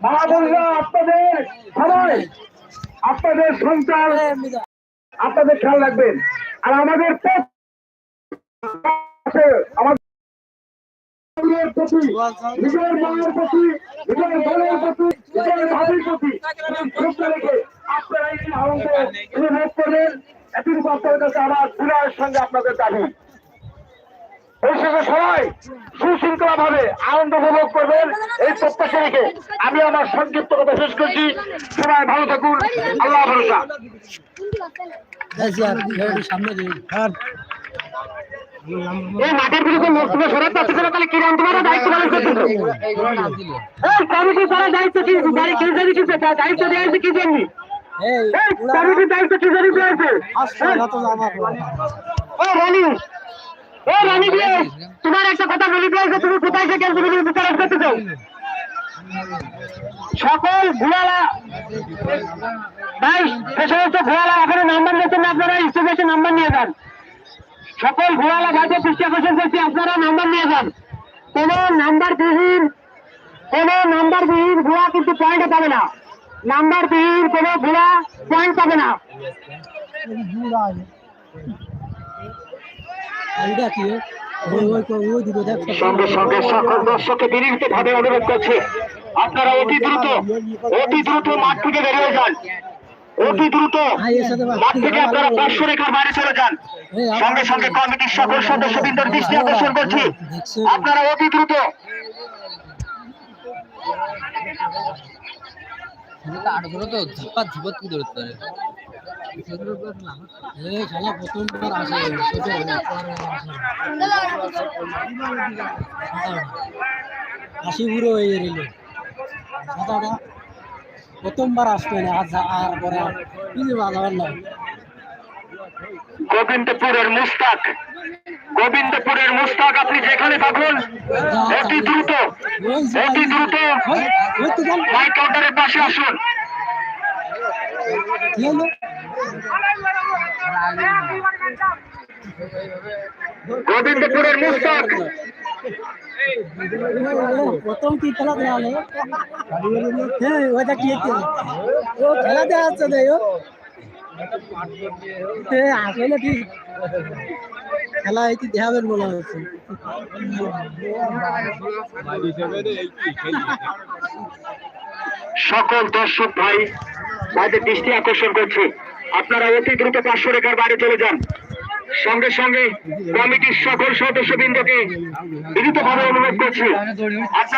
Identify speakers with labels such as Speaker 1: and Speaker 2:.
Speaker 1: মা বোনরা আপনাদের সবাই, আপনাদের সন্তান, আপনাদের খেয়াল রাখবেন। আর আমাদের আমাদের প্রতি রেখে আপনারা এই আনন্দ উপভোগ করবেন এতটুকু আপনাদের কাছে আপনাদের দাবি সঙ্গে সবাই সুশৃঙ্খলা ভাবে আনন্দ উপভোগ করবেন এই প্রত্যাশা রেখে আমি আমার সংক্ষিপ্ত কথা শেষ করছি। সবাই ভালো থাকুন। আল্লাহ ভরসা। এই মাঠের বিরুদ্ধে লোক তুমি সরাতে পারছ না তাহলে কি তোমার? দায়িত্ব পালন করতেছো এই কমিটি তারা দায়িত্ব কি? গাড়ি কে জানি কি দায়িত্ব দেওয়া হয়েছে কি জন্য? এই কমিটির দায়িত্ব কি জানি দেওয়া হয়েছে ও রানী ও রানী তোমার একটা কথা বলি তুমি কোথায় থেকে তুমি বিচার করতে চাও? সকল ভুয়ালা ভাই সে সমস্ত ভুয়ালা, এখনও নাম্বার নিচ্ছেন আপনারা স্টেশন নাম্বার নিয়ে যান। সকল ভুয়ালা ভাইকে দৃষ্টি আকর্ষণ করছি, আপনারা নাম্বার নিয়ে যান। কোন নাম্বার বিহীন কোন নাম্বার বিহীন ভুয়া কিন্তু পয়েন্ট পাবে না। নাম্বার বিহীন কোন ভুয়া পয়েন্ট পাবে না। সঙ্গে সঙ্গে সকল দর্শককে বিনীত ভাবে অনুরোধ করছে আপনারা অতি দ্রুত অতি দ্রুত মাঠ থেকে বেরিয়ে যান। অতি দ্রুত মাঠ থেকে আপনারা পাঁচশো রেখার বাইরে চলে যান। সঙ্গে সঙ্গে কমিটির সকল সদস্যবৃন্দর দৃষ্টি আকর্ষণ করছি। আপনারা অতি দ্রুত
Speaker 2: আট ধরো তো ঝিপাত কি ধরতে পারে হাসি বুড়ো হয়ে গেল সাঁতারটা প্রথমবার আসবে না আজ আর পরে কিছু ভালো না
Speaker 1: গোবিন্দপুরের মুস্তাক গোবিন্দপুরের মুস্তাক আপনি যেখানে থাকুন অতি দ্রুত অতি দ্রুত মাইক কাউন্টারের পাশে আসুন
Speaker 2: কি হলো
Speaker 1: গোবিন্দপুরের মুস্তাক।
Speaker 2: প্রথম কি খেলা হলো? হ্যাঁ ওইটা কি হচ্ছে? ও খেলা ও হ্যাঁ আসলে ঠিক। খেলা এই দেখাবেন বলা হচ্ছে।
Speaker 1: সকল দর্শক ভাই ভাইদের দৃষ্টি আকর্ষণ করছে। আপনারা অতি দ্রুত পাঁচশো রেখার বাইরে চলে যান। সঙ্গে সঙ্গে কমিটির সকল সদস্যবৃন্দকে বিনীতভাবে অনুরোধ করছি।